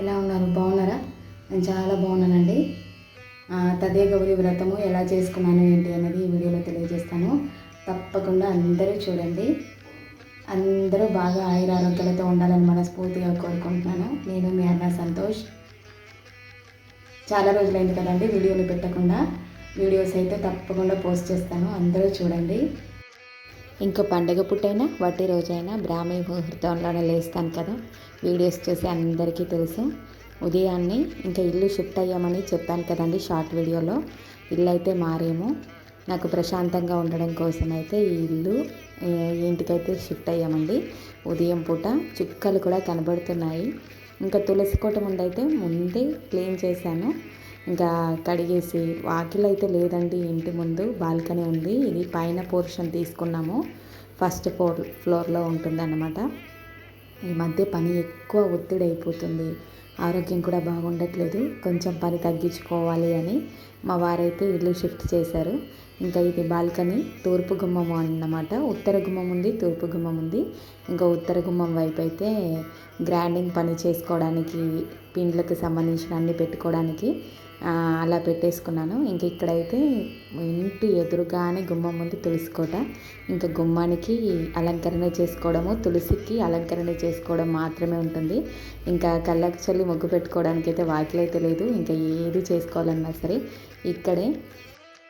ఎలా ఉన్నారు? బాగున్నారా? నేను చాలా బాగున్నానండి. తదే గౌరీ వ్రతము ఎలా చేసుకున్నాను ఏంటి అనేది ఈ వీడియోలో తెలియజేస్తాను. తప్పకుండా అందరూ చూడండి. అందరూ బాగా ఆయుర ఆరోగ్యాలతో ఉండాలని మనస్ఫూర్తిగా కోరుకుంటున్నాను. నేను మీ అన్న సంతోష్. చాలా రోజులైంది కదండి వీడియోలు పెట్టకుండా. వీడియోస్ అయితే తప్పకుండా పోస్ట్ చేస్తాను. అందరూ చూడండి. ఇంకా పండగ పుట్టైనా వట్టి రోజైనా బ్రాహ్మీ ముహూర్తంలోనే లేస్తాను కదా. వీడియోస్ చూసి అందరికీ తెలుసు. ఉదయాన్నే ఇంకా ఇల్లు షిఫ్ట్ అయ్యామని చెప్పాను కదండి షార్ట్ వీడియోలో. ఇల్లు అయితే మారేమో. నాకు ప్రశాంతంగా ఉండడం కోసం అయితే ఈ ఇల్లు ఇంటికైతే షిఫ్ట్ అయ్యామండి. ఉదయం పూట చుక్కలు కూడా కనబడుతున్నాయి. ఇంకా తులసి కోట ముందైతే ముందే క్లీన్ చేశాను. ఇంకా కడిగేసి వాకిల్ అయితే లేదండి ఇంటి ముందు బాల్కనీ ఉంది. ఇది పైన పోర్షన్ తీసుకున్నాము. ఫస్ట్ ఫ్లోర్ ఫ్లోర్లో ఉంటుందన్నమాట. ఈ మధ్య పని ఎక్కువ ఒత్తిడి అయిపోతుంది. ఆరోగ్యం కూడా బాగుండట్లేదు. కొంచెం పని తగ్గించుకోవాలి అని మా వారైతే ఇల్లు షిఫ్ట్ చేశారు. ఇంకా ఇది బాల్కనీ తూర్పు గుమ్మం అన్నమాట. ఉత్తర గుమ్మం ఉంది తూర్పు గుమ్మం ఉంది. ఇంకా ఉత్తర గుమ్మం వైపు అయితే గ్రైండింగ్ పని చేసుకోవడానికి పిండ్లకు సంబంధించిన అన్ని పెట్టుకోవడానికి అలా పెట్టేసుకున్నాను. ఇంక ఇక్కడైతే ఇంటి ఎదురుగానే గుమ్మం ముందు తులసి కోట. ఇంకా గుమ్మానికి అలంకరణ చేసుకోవడము తులసికి అలంకరణ చేసుకోవడం మాత్రమే ఉంటుంది. ఇంకా కళ్ళకి చల్లి ముగ్గు పెట్టుకోవడానికి అయితే వాకిలైతే లేదు. ఇంకా ఏది చేసుకోవాలన్నా సరే ఇక్కడే.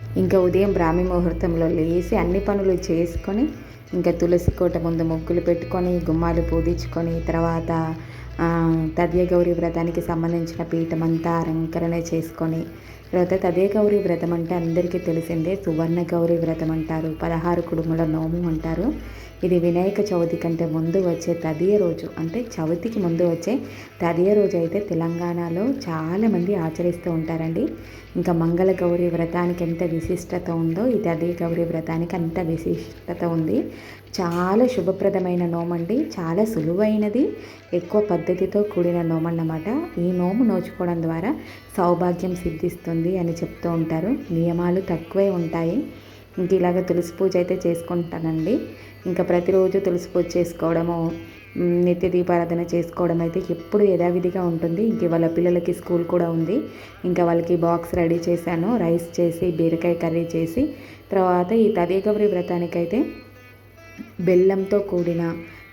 ఇంకా ఉదయం బ్రాహ్మీ ముహూర్తంలో లేచి అన్ని పనులు చేసుకొని ఇంకా తులసి కోట ముందు ముగ్గులు పెట్టుకొని గుమ్మాలు పూజించుకొని తర్వాత ఆ, తదియ గౌరీ వ్రతానికి సంబంధించిన పీఠం అంతా అలంకరణ చేసుకొని తర్వాత తదే గౌరీ వ్రతం అంటే అందరికీ తెలిసిందే సువర్ణ గౌరి వ్రతం అంటారు పదహారు కుడుముల నోము అంటారు. ఇది వినాయక చవితి కంటే ముందు వచ్చే తదియ రోజు. అంటే చవితికి ముందు వచ్చే తదియ రోజు అయితే తెలంగాణలో చాలామంది ఆచరిస్తూ ఉంటారండి. ఇంకా మంగళ గౌరి వ్రతానికి ఎంత విశిష్టత ఉందో ఈ తదియ గౌరి వ్రతానికి అంత విశిష్టత ఉంది. చాలా శుభప్రదమైన నోమండి. చాలా సులువైనది. ఎక్కువ పద్ధతితో కూడిన నోమన్నమాట. ఈ నోము నోచుకోవడం ద్వారా సౌభాగ్యం సిద్ధిస్తుంది అని చెప్తూ ఉంటారు. నియమాలు తక్కువే ఉంటాయి. ఇంక ఇలాగ తులసి పూజ అయితే చేసుకుంటానండి. ఇంకా ప్రతిరోజు తులసి పూజ చేసుకోవడము నిత్య దీపారాధన చేసుకోవడం అయితే ఎప్పుడు యథావిధిగా ఉంటుంది. ఇంక వాళ్ళ పిల్లలకి స్కూల్ కూడా ఉంది. ఇంకా వాళ్ళకి బాక్స్ రెడీ చేశాను. రైస్ చేసి బీరకాయ కర్రీ చేసి తర్వాత ఈ తదేగవరి వ్రతానికైతే బెల్లంతో కూడిన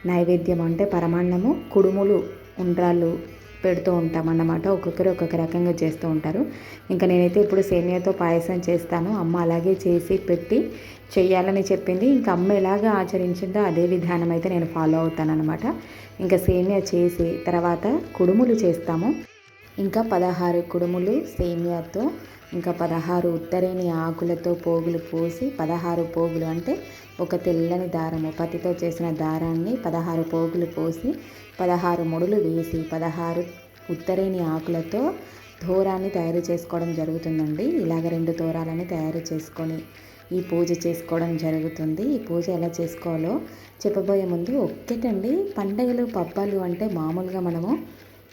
నైవేద్యం అంటే పరమాన్నము కుడుములు ఉండ్రాళ్ళు పెడుతూ ఉంటామన్నమాట. ఒక్కొక్కరు ఒక్కొక్క రకంగా చేస్తూ ఉంటారు. ఇంకా నేనైతే ఇప్పుడు సేమియాతో పాయసం చేస్తాను. అమ్మ అలాగే చేసి పెట్టి చెయ్యాలని చెప్పింది. ఇంకా అమ్మ ఎలాగ ఆచరించిందో అదే విధానం అయితే నేను ఫాలో అవుతాను అనమాట ఇంకా సేమియా చేసి తర్వాత కుడుములు చేస్తాము. ఇంకా పదహారు కుడుములు సేమియాతో ఇంకా పదహారు ఉత్తరేని ఆకులతో పోగులు పోసి పదహారు పోగులు అంటే ఒక తెల్లని దారము. పతితో చేసిన దారాన్ని పదహారు పోగులు పోసి పదహారు ముడులు వేసి పదహారు ఉత్తరేని ఆకులతో ధోరాన్ని తయారు చేసుకోవడం జరుగుతుందండి. ఇలాగ రెండు తోరాలని తయారు చేసుకొని ఈ పూజ చేసుకోవడం జరుగుతుంది. ఈ పూజ ఎలా చేసుకోవాలో చెప్పబోయే ముందు ఒక్కటండి. పండగలు పబ్బాలు అంటే మామూలుగా మనము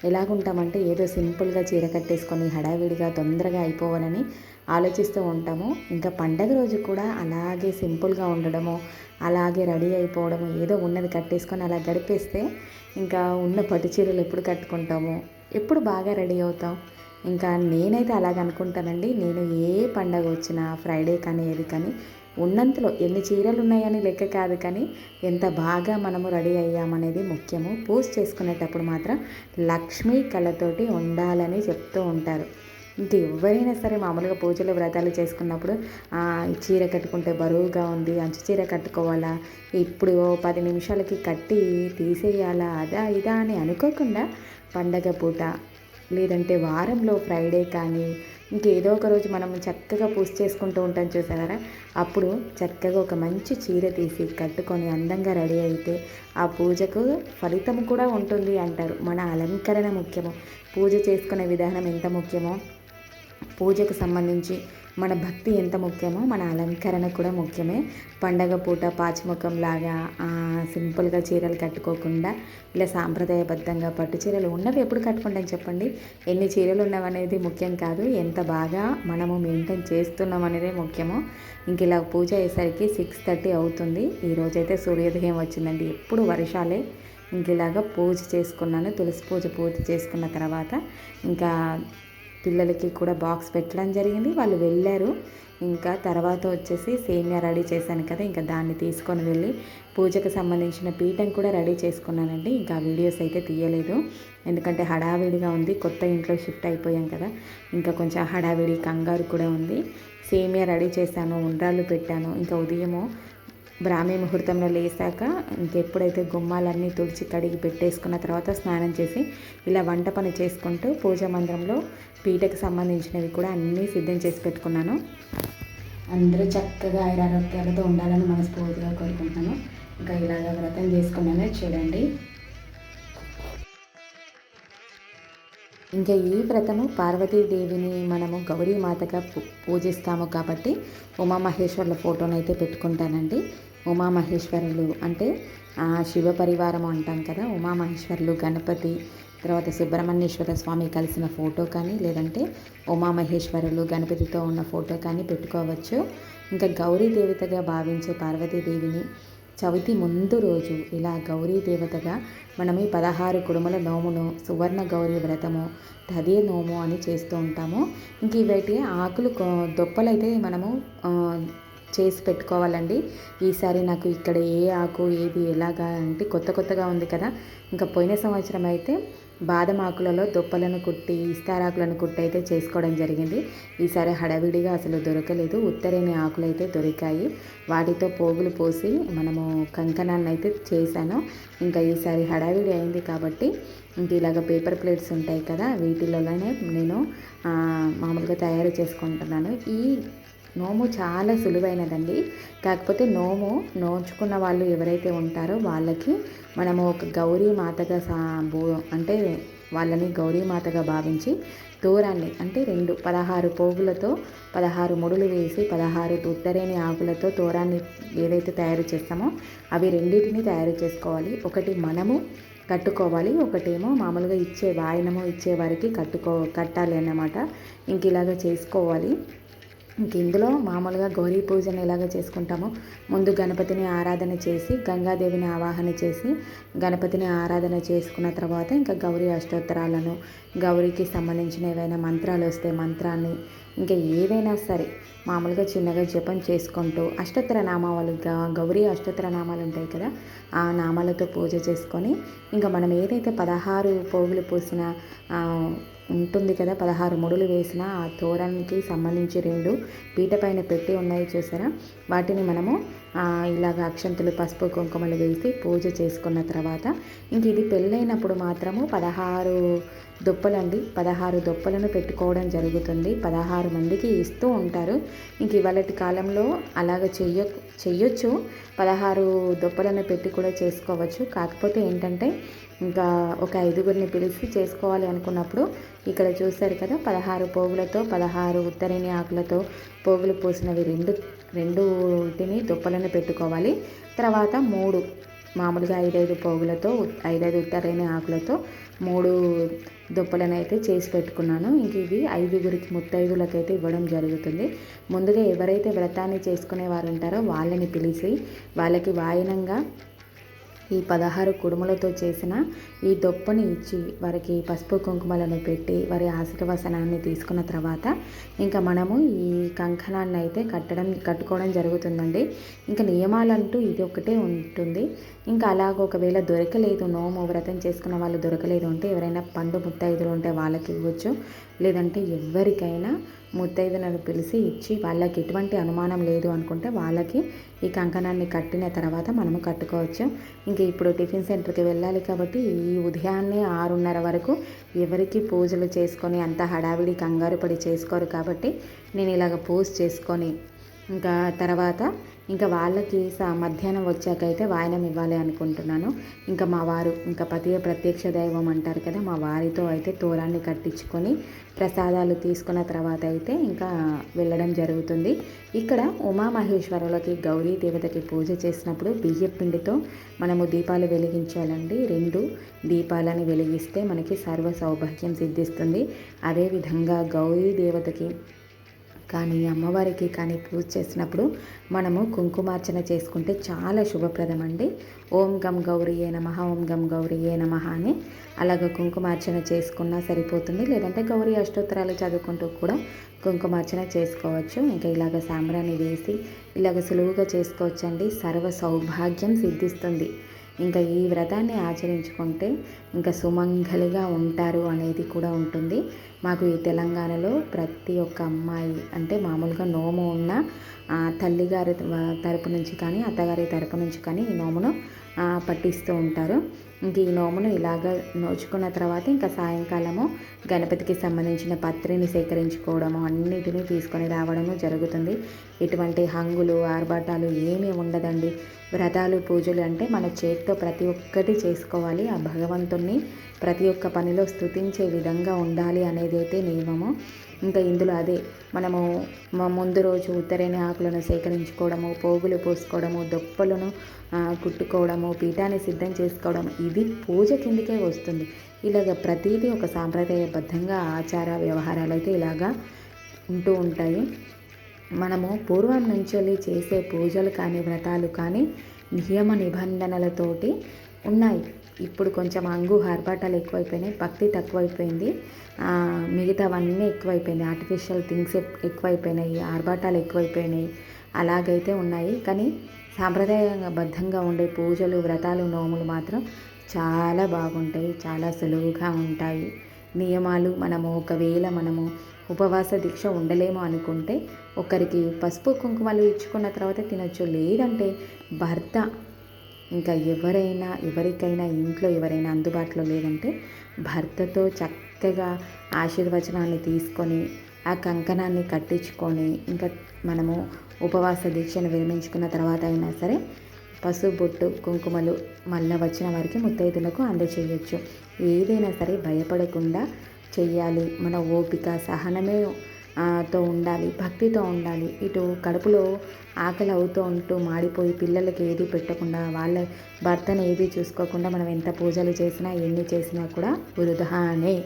ఎలాగుంటామంటే ఏదో సింపుల్గా చీర కట్టేసుకొని హడావిడిగా తొందరగా అయిపోవాలని ఆలోచిస్తూ ఉంటాము. ఇంకా పండగ రోజు కూడా అలాగే సింపుల్గా ఉండడము అలాగే రెడీ అయిపోవడము ఏదో ఉన్నది కట్టేసుకొని అలా గడిపేస్తే ఇంకా ఉన్న పట్టు చీరలు ఎప్పుడు కట్టుకుంటాము? ఎప్పుడు బాగా రెడీ అవుతాం? ఇంకా నేనైతే అలాగ అనుకుంటానండి నేను ఏ పండగ వచ్చినా ఫ్రైడే కానీ ఏది కానీ ఉన్నంతలో ఎన్ని చీరలు ఉన్నాయని లెక్క కాదు కానీ ఎంత బాగా మనము రెడీ అయ్యామనేది ముఖ్యము. పూజ చేసుకునేటప్పుడు మాత్రం లక్ష్మీ కళతోటి ఉండాలని చెప్తూ ఉంటారు. ఇంక ఎవరైనా సరే మామూలుగా పూజలు వ్రతాలు చేసుకున్నప్పుడు ఈ చీర కట్టుకుంటే బరువుగా ఉంది అంచు చీర కట్టుకోవాలా ఇప్పుడు పది నిమిషాలకి కట్టి తీసేయాలా అదా ఇదా అని అనుకోకుండా పండగ పూట లేదంటే వారంలో ఫ్రైడే కానీ ఇంకేదో ఒక రోజు మనం చక్కగా పూజ చేసుకుంటూ ఉంటాం చూసారా? అప్పుడు చక్కగా ఒక మంచి చీర తీసి కట్టుకొని అందంగా రెడీ అయితే ఆ పూజకు ఫలితం కూడా ఉంటుంది అంటారు. మన అలంకరణ ముఖ్యము. పూజ చేసుకునే విధానం ఎంత ముఖ్యమో పూజకు సంబంధించి మన భక్తి ఎంత ముఖ్యమో మన అలంకరణ కూడా ముఖ్యమే. పండగ పూట పాచిముఖం లాగా సింపుల్గా చీరలు కట్టుకోకుండా ఇలా సాంప్రదాయబద్ధంగా పట్టు చీరలు ఉన్నవి ఎప్పుడు కట్టుకుంటాం చెప్పండి? ఎన్ని చీరలు ఉన్నవనేది ముఖ్యం కాదు. ఎంత బాగా మనము మెయింటైన్ చేస్తున్నాం అనేది ముఖ్యమో. ఇంక ఇలా పూజ అయ్యేసరికి సిక్స్ థర్టీ అవుతుంది. ఈరోజైతే సూర్యోదయం వచ్చిందండి. ఎప్పుడు వర్షాలే. ఇంక ఇలాగ పూజ చేసుకున్నాను. తులసి పూజ పూజ చేసుకున్న తర్వాత ఇంకా పిల్లలకి కూడా బాక్స్ పెట్టడం జరిగింది. వాళ్ళు వెళ్ళారు. ఇంకా తర్వాత వచ్చేసి సేమియా రెడీ చేశాను కదా ఇంకా దాన్ని తీసుకొని వెళ్ళి పూజకు సంబంధించిన పీఠం కూడా రెడీ చేసుకున్నానండి. ఇంకా వీడియోస్ అయితే తీయలేదు. ఎందుకంటే హడావిడిగా ఉంది. కొత్త ఇంట్లో షిఫ్ట్ అయిపోయాం కదా. ఇంకా కొంచెం హడావిడి కంగారు కూడా ఉంది. సేమియా రెడీ చేశాను ఉండ్రాళ్ళు పెట్టాను. ఇంకా ఉదయము బ్రాహ్మీ ముహూర్తంలో లేసాక ఇంకెప్పుడైతే గుమ్మాలన్నీ తుడిచి కడిగి పెట్టేసుకున్న తర్వాత స్నానం చేసి ఇలా వంట పని చేసుకుంటూ పూజా మందిరంలో పీటకు సంబంధించినవి కూడా అన్నీ సిద్ధం చేసి పెట్టుకున్నాను. అందరూ చక్కగా ఆరోగ్యాలతో ఉండాలని మనస్ఫూర్తిగా కోరుకుంటున్నాను. ఇంకా ఇలాగ వ్రతం చేసుకున్నానే చూడండి. ఇంకా ఈ వ్రతము పార్వతీదేవిని మనము గౌరీ మాతగా పూజిస్తాము కాబట్టి ఉమామహేశ్వర్ల ఫోటోనైతే పెట్టుకుంటానండి. ఉమామహేశ్వరులు అంటే శివ పరివారం అంటాం కదా ఉమామహేశ్వరులు గణపతి తర్వాత సుబ్రహ్మణ్యేశ్వర స్వామి కలిసిన ఫోటో కానీ లేదంటే ఉమామహేశ్వరులు గణపతితో ఉన్న ఫోటో కానీ పెట్టుకోవచ్చు. ఇంకా గౌరీ దేవతగా భావించే పార్వతీదేవిని చవితి ముందు రోజు ఇలా గౌరీ దేవతగా మనం ఈ పదహారు కుడుముల నోమును సువర్ణ గౌరీ వ్రతము తదే నోము అని చేస్తూ ఉంటాము. ఇంక ఇవైతే ఆకులు దొప్పలైతే మనము చేసి పెట్టుకోవాలండి. ఈసారి నాకు ఇక్కడ ఏ ఆకు ఏది ఎలాగా అంటే కొత్త కొత్తగా ఉంది కదా. ఇంకా పోయిన సంవత్సరం అయితే బాదం ఆకులలో దుప్పలను కుట్టి ఇస్తారాకులను కుట్టి అయితే చేసుకోవడం జరిగింది. ఈసారి హడావిడిగా అసలు దొరకలేదు. ఉత్తరేని ఆకులు అయితే దొరికాయి. వాటితో పోగులు పోసి మనము కంకణాన్ని అయితే చేశాను. ఇంకా ఈసారి హడావిడి అయింది కాబట్టి ఇంక ఇలాగ పేపర్ ప్లేట్స్ ఉంటాయి కదా వీటిలోనే నేను మామూలుగా తయారు చేసుకుంటున్నాను. ఈ నోము చాలా సులువైనదండి. కాకపోతే నోము నోచుకున్న వాళ్ళు ఎవరైతే ఉంటారో వాళ్ళకి మనము ఒక గౌరీ మాతగా సా అంటే వాళ్ళని గౌరీ మాతగా భావించి దూరాన్ని అంటే రెండు పదహారు పోగులతో పదహారు ముడులు వేసి పదహారు ఉత్తరేని ఆకులతో తోరాన్ని ఏదైతే తయారు చేస్తామో అవి రెండింటిని తయారు చేసుకోవాలి. ఒకటి మనము కట్టుకోవాలి ఒకటేమో మామూలుగా ఇచ్చే వాయనము ఇచ్చే వారికి కట్టుకో కట్టాలి అన్నమాట. ఇంక ఇలాగ చేసుకోవాలి. ఇంక ఇందులో మామూలుగా గౌరీ పూజను ఎలాగ చేసుకుంటామో ముందు గణపతిని ఆరాధన చేసి గంగాదేవిని ఆవాహన చేసి గణపతిని ఆరాధన చేసుకున్న తర్వాత ఇంకా గౌరీ అష్టోత్తరాలను గౌరీకి సంబంధించిన ఏవైనా మంత్రాలు వస్తే మంత్రాన్ని ఇంకా ఏదైనా సరే మామూలుగా చిన్నగా జపం చేసుకుంటూ అష్టోత్తర నామాలు గౌరీ అష్టోత్తర నామాలు ఉంటాయి కదా ఆ నామాలతో పూజ చేసుకొని ఇంకా మనం ఏదైతే పదహారు పోగులు పూసిన ఉంటుంది కదా పదహారు ముడులు వేసిన ఆ తోరానికి సంబంధించి రెండు పీట పైన పెట్టి ఉన్నాయి చూసారా? వాటిని మనము ఇలాగ అక్షంతులు పసుపు కుంకుమలు వేసి పూజ చేసుకున్న తర్వాత ఇంక ఇది పెళ్ళైనప్పుడు మాత్రము పదహారు దుప్పలండి. పదహారు దుప్పలను పెట్టుకోవడం జరుగుతుంది. పదహారు మందికి ఇస్తూ ఉంటారు. ఇంక ఇవాళటి కాలంలో అలాగ చెయ్య చెయ్యొచ్చు. పదహారు దుప్పలను పెట్టి కూడా చేసుకోవచ్చు. కాకపోతే ఏంటంటే ఇంకా ఒక ఐదుగురిని పిలిచి చేసుకోవాలి అనుకున్నప్పుడు ఇక్కడ చూస్తారు కదా పదహారు పోగులతో పదహారు ఉత్తరేణి ఆకులతో పోగులు పోసినవి రెండు రెండు దుప్పలను పెట్టుకోవాలి. తర్వాత మూడు మామూలుగా ఐదైదు పోగులతో ఐదైదు ఉత్తరైన ఆకులతో మూడు దుప్పలను అయితే చేసి పెట్టుకున్నాను. ఇంక ఇవి ఐదుగురికి ముత్తైదులకైతే ఇవ్వడం జరుగుతుంది. ముందుగా ఎవరైతే వ్రతాన్ని చేసుకునే వారు ఉంటారో వాళ్ళని పిలిచి వాళ్ళకి వాయనంగా ఈ పదహారు కుడుములతో చేసిన ఈ దొప్పని ఇచ్చి వారికి పసుపు కుంకుమలను పెట్టి వారి ఆశీర్వసనాన్ని తీసుకున్న తర్వాత ఇంకా మనము ఈ కంకణాన్ని అయితే కట్టడం కట్టుకోవడం జరుగుతుందండి. ఇంకా నియమాలంటూ ఇది ఒకటే ఉంటుంది. ఇంకా అలాగ ఒకవేళ దొరకలేదు నోము వ్రతం చేసుకున్న వాళ్ళు దొరకలేదు అంటే ఎవరైనా పండు ముత్తైదులు ఉంటే వాళ్ళకి ఇవ్వచ్చు. లేదంటే ఎవరికైనా ముత్తైదులను పిలిచి ఇచ్చి వాళ్ళకి ఎటువంటి అనుమానం లేదు అనుకుంటే వాళ్ళకి ఈ కంకణాన్ని కట్టిన తర్వాత మనము కట్టుకోవచ్చు. ఇంకా ఇప్పుడు టిఫిన్ సెంటర్కి వెళ్ళాలి కాబట్టి ఈ ఉదయాన్నే ఆరున్నర వరకు ఎవరికి పూజలు చేసుకొని అంత హడావిడి కంగారు పడి చేసుకోరు కాబట్టి నేను ఇలాగ పూజ చేసుకొని ఇంకా తర్వాత ఇంకా వాళ్ళకి సా మధ్యాహ్నం వచ్చాకైతే వాయనం ఇవ్వాలి అనుకుంటున్నాను. ఇంకా మా వారు ఇంకా పతియ ప్రత్యక్ష దైవం అంటారు కదా మా వారితో అయితే తోరాన్ని కట్టించుకొని ప్రసాదాలు తీసుకున్న తర్వాత అయితే ఇంకా వెళ్ళడం జరుగుతుంది. ఇక్కడ ఉమామహేశ్వరులకి గౌరీ దేవతకి పూజ చేసినప్పుడు బియ్యపిండితో మనము దీపాలు వెలిగించాలండి. రెండు దీపాలని వెలిగిస్తే మనకి సర్వ సౌభాగ్యం సిద్ధిస్తుంది. అదేవిధంగా గౌరీ దేవతకి కానీ అమ్మవారికి కానీ పూజ చేసినప్పుడు మనము కుంకుమార్చన చేసుకుంటే చాలా శుభప్రదం అండి ఓం గం గౌరియే నమ ఓం గం గౌరియే నమ అని అలాగ కుంకుమార్చన చేసుకున్నా సరిపోతుంది. లేదంటే గౌరీ అష్టోత్తరాలు చదువుకుంటూ కూడా కుంకుమార్చన చేసుకోవచ్చు. ఇంకా ఇలాగ సాంబ్రాన్ని వేసి ఇలాగ సులువుగా చేసుకోవచ్చండి. సర్వ సౌభాగ్యం సిద్ధిస్తుంది. ఇంకా ఈ వ్రతాన్ని ఆచరించుకుంటే ఇంకా సుమంగలిగా ఉంటారు అనేది కూడా ఉంటుంది. మాకు ఈ తెలంగాణలో ప్రతి ఒక్క అమ్మాయి అంటే మామూలుగా నోము ఉన్న తల్లిగారి తరపు నుంచి కానీ అత్తగారి తరపు నుంచి కానీ ఈ నోమును పట్టిస్తూ ఉంటారు. ఇంక ఈ నోమును ఇలాగ నోచుకున్న తర్వాత ఇంకా సాయంకాలము గణపతికి సంబంధించిన పత్రిని సేకరించుకోవడము అన్నిటినీ తీసుకొని రావడము జరుగుతుంది. ఇటువంటి హంగులు ఆర్భాటాలు ఏమీ ఉండదండి. వ్రతాలు పూజలు అంటే మన చేతితో ప్రతి ఒక్కటి చేసుకోవాలి. ఆ భగవంతుణ్ణి ప్రతి ఒక్క పనిలో స్థుతించే విధంగా ఉండాలి అనేది అయితే నియమము. ఇంకా ఇందులో అదే మనము ముందు రోజు ఉత్తరేణి ఆకులను సేకరించుకోవడము పోగులు పోసుకోవడము దొప్పలను కుట్టుకోవడము పీఠాన్ని సిద్ధం చేసుకోవడం ఇది పూజ కిందకే వస్తుంది. ఇలాగ ప్రతిదీ ఒక సాంప్రదాయబద్ధంగా ఆచార వ్యవహారాలు అయితే ఇలాగా ఉంటూ ఉంటాయి. మనము పూర్వం నుంచి చేసే పూజలు కానీ వ్రతాలు కానీ నియమ నిబంధనలతోటి ఉన్నాయి. ఇప్పుడు కొంచెం అంగు హర్బాటాలు ఎక్కువైపోయినాయి భక్తి తక్కువైపోయింది. మిగతావన్నీ ఎక్కువైపోయినాయి. ఆర్టిఫిషియల్ థింగ్స్ ఎక్కువైపోయినాయి ఆర్భాటాలు ఎక్కువైపోయినాయి అలాగైతే ఉన్నాయి. కానీ సాంప్రదాయబద్ధంగా ఉండే పూజలు వ్రతాలు నోములు మాత్రం చాలా బాగుంటాయి చాలా సులువుగా ఉంటాయి. నియమాలు మనము ఒకవేళ మనము ఉపవాస దీక్ష ఉండలేము అనుకుంటే ఒకరికి పసుపు కుంకుమలు ఇచ్చుకున్న తర్వాత తినొచ్చు. లేదంటే భర్త ఇంకా ఎవరైనా ఎవరికైనా ఇంట్లో ఎవరైనా అందుబాటులో లేదంటే భర్తతో చక్కగా ఆశీర్వచనాన్ని తీసుకొని ఆ కంకణాన్ని కట్టించుకొని ఇంకా మనము ఉపవాస దీక్షను విరమించుకున్న తర్వాత అయినా సరే పసుపు బొట్టు కుంకుమలు మళ్ళీ వచ్చిన వారికి ముత్తైదులకు అందచేయచ్చు. ఏదైనా సరే భయపడకుండా చెయ్యాలి. మన ఓపిక సహనమే తో ఉండాలి భక్తితో ఉండాలి. ఇటు కడుపులో ఆకలి అవుతూ ఉంటూ మాడిపోయి పిల్లలకి ఏది పెట్టకుండా వాళ్ళ భర్తను ఏది చూసుకోకుండా మనం ఎంత పూజలు చేసినా ఎన్ని చేసినా కూడా వృధానే.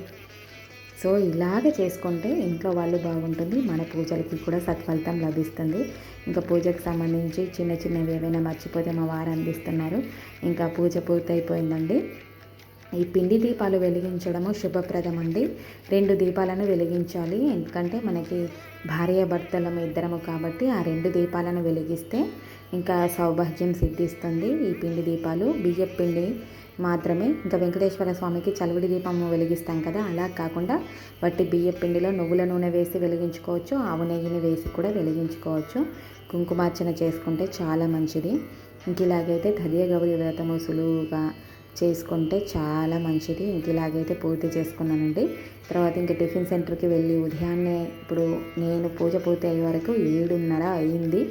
సో ఇలాగ చేసుకుంటే ఇంట్లో వాళ్ళు బాగుంటుంది మన పూజలకి కూడా సత్ఫలితం లభిస్తుంది. ఇంకా పూజకు సంబంధించి చిన్న చిన్నవి ఏవైనా మర్చిపోతే మా వారు అందిస్తున్నారు. ఇంకా పూజ పూర్తయిపోయిందండి. ఈ పిండి దీపాలు వెలిగించడము శుభప్రదం అండి రెండు దీపాలను వెలిగించాలి. ఎందుకంటే మనకి భార్యాభర్తలం ఇద్దరము కాబట్టి ఆ రెండు దీపాలను వెలిగిస్తే ఇంకా సౌభాగ్యం సిద్ధిస్తుంది. ఈ పిండి దీపాలు బియ్య పిండి మాత్రమే. ఇంకా వెంకటేశ్వర స్వామికి చలివిడి దీపము వెలిగిస్తాం కదా అలా కాకుండా వట్టి బియ్య పిండిలో నువ్వుల నూనె వేసి వెలిగించుకోవచ్చు. ఆవు నెయ్యిని వేసి కూడా వెలిగించుకోవచ్చు. కుంకుమార్చన చేసుకుంటే చాలా మంచిది. ఇంక ఇలాగైతే తదియ గౌరి వ్రతము సులువుగా చేసుకుంటే చాలా మంచిది. ఇంక ఇలాగైతే పూర్తి చేసుకున్నానండి. తర్వాత ఇంక టిఫిన్ సెంటర్కి వెళ్ళి ఉదయాన్నే ఇప్పుడు నేను పూజ పూర్తి అయ్యే వరకు ఏడున్నర అయింది.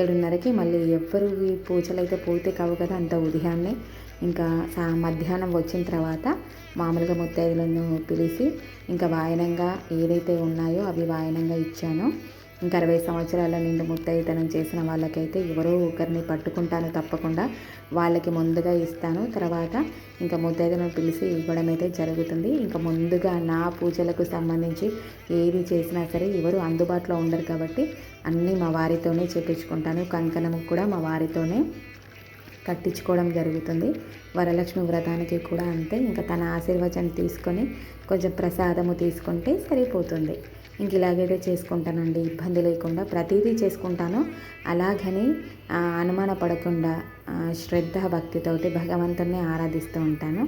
ఏడున్నరకి మళ్ళీ ఎవ్వరు ఈ పూజలు అయితే పూర్తి కావు కదా అంత ఉదయాన్నే. ఇంకా సా మధ్యాహ్నం వచ్చిన తర్వాత మామూలుగా ముత్తైదులను పిలిచి ఇంకా వాయనంగా ఏదైతే ఉన్నాయో అవి వాయనంగా ఇచ్చాను. ఇంకా అరవై సంవత్సరాల నిండు ముత్తైతనం చేసిన వాళ్ళకైతే ఎవరో ఒకరిని పట్టుకుంటాను తప్పకుండా. వాళ్ళకి ముందుగా ఇస్తాను. తర్వాత ఇంకా ముత్తైదను పిలిచి ఇవ్వడం అయితే జరుగుతుంది. ఇంకా ముందుగా నా పూజలకు సంబంధించి ఏది చేసినా సరే ఎవరు అందుబాటులో ఉండరు కాబట్టి అన్నీ మా వారితోనే చేపించుకుంటాను. కంకణము కూడా మా వారితోనే కట్టించుకోవడం జరుగుతుంది. వరలక్ష్మి వ్రతానికి కూడా అంతే. ఇంకా తన ఆశీర్వచనం తీసుకొని కొంచెం ప్రసాదము తీసుకుంటే సరిపోతుంది. ఇంక ఇలాగైతే చేసుకుంటానండి. ఇబ్బంది లేకుండా ప్రతిదీ చేసుకుంటాను. అలాగని అనుమాన పడకుండా శ్రద్ధ భక్తితోటి భగవంతుని ఆరాధిస్తూ ఉంటాను.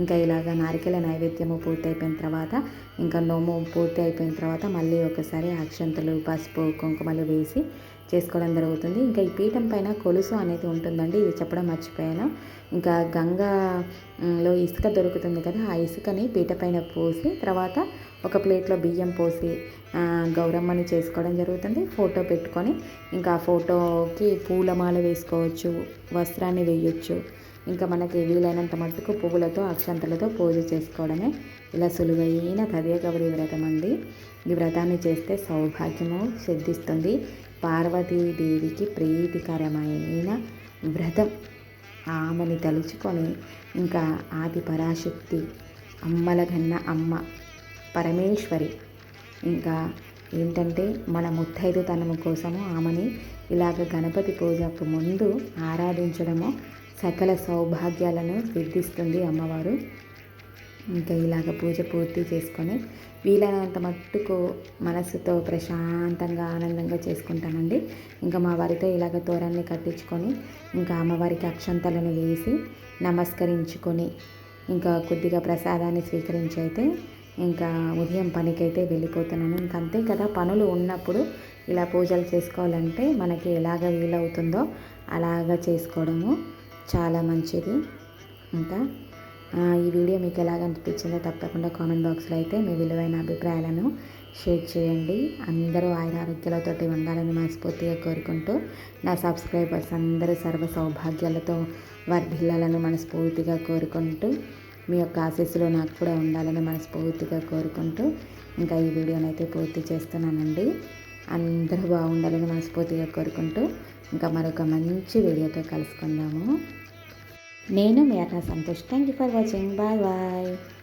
ఇంకా ఇలాగ నారికెల నైవేద్యము పూర్తి అయిపోయిన తర్వాత ఇంకా నోము పూర్తి అయిపోయిన తర్వాత మళ్ళీ ఒకసారి అక్షంతలు పసుపు కుంకుమలు వేసి చేసుకోవడం జరుగుతుంది. ఇంకా ఈ పీఠం పైన కొలుసు అనేది ఉంటుందండి. ఇది చెప్పడం మర్చిపోయాను. ఇంకా గంగాలో ఇసుక దొరుకుతుంది కదా ఆ ఇసుకని పీట పైన పోసి తర్వాత ఒక ప్లేట్లో బియ్యం పోసి గౌరమ్మని చేసుకోవడం జరుగుతుంది. ఫోటో పెట్టుకొని ఇంకా ఫోటోకి పూలమాల వేసుకోవచ్చు వస్త్రాన్ని వేయొచ్చు. ఇంకా మనకి వీలైనంత మట్టుకు పువ్వులతో అక్షంతలతో పూజ చేసుకోవడమే ఇలా సులువైన తదియ గౌరీ వ్రతం అండి. ఈ వ్రతాన్ని చేస్తే సౌభాగ్యము సిద్ధిస్తుంది. పార్వతీదేవికి ప్రీతికరమైన వ్రతం. ఆమెని తలుచుకొని ఇంకా ఆది పరాశక్తి అమ్మల కన్న అమ్మ పరమేశ్వరి. ఇంకా ఏంటంటే మన ముత్తైదుతనము కోసము ఆమెని ఇలాగ గణపతి పూజకు ముందు ఆరాధించడము సకల సౌభాగ్యాలను సిద్ధిస్తుంది అమ్మవారు. ఇంకా ఇలాగ పూజ పూర్తి చేసుకొని వీలైనంత మట్టుకు మనసుతో ప్రశాంతంగా ఆనందంగా చేసుకుంటానండి. ఇంకా మా వారితో ఇలాగ తోరాన్ని కట్టించుకొని ఇంకా అమ్మవారికి అక్షంతలను వేసి నమస్కరించుకొని ఇంకా కొద్దిగా ప్రసాదాన్ని స్వీకరించి అయితే ఇంకా ఉదయం పనికైతే వెళ్ళిపోతున్నాను. ఇంక అంతే కదా పనులు ఉన్నప్పుడు ఇలా పూజలు చేసుకోవాలంటే మనకి ఎలాగ వీలవుతుందో అలాగ చేసుకోవడము చాలా మంచిది. ఇంకా ఈ వీడియో మీకు ఎలాగ అనిపించిందో తప్పకుండా కామెంట్ బాక్స్లో అయితే మీ విలువైన అభిప్రాయాలను షేర్ చేయండి. అందరూ ఆయన ఆరోగ్యాలతోటి ఉండాలని మనస్ఫూర్తిగా కోరుకుంటూ నా సబ్స్క్రైబర్స్ అందరూ సర్వ సౌభాగ్యాలతో వర్ధిల్లాలని మనస్ఫూర్తిగా కోరుకుంటూ మీ యొక్క ఆశీస్సులు నాకు కూడా ఉండాలని మనస్ఫూర్తిగా కోరుకుంటూ ఇంకా ఈ వీడియోని అయితే పూర్తి చేస్తున్నానండి. అందరూ బాగుండాలని మనస్ఫూర్తిగా కోరుకుంటూ ఇంకా మరొక మంచి వీడియోతో కలుసుకుందాము. నేను మీ అన్న Santosh. Thank you for watching bye bye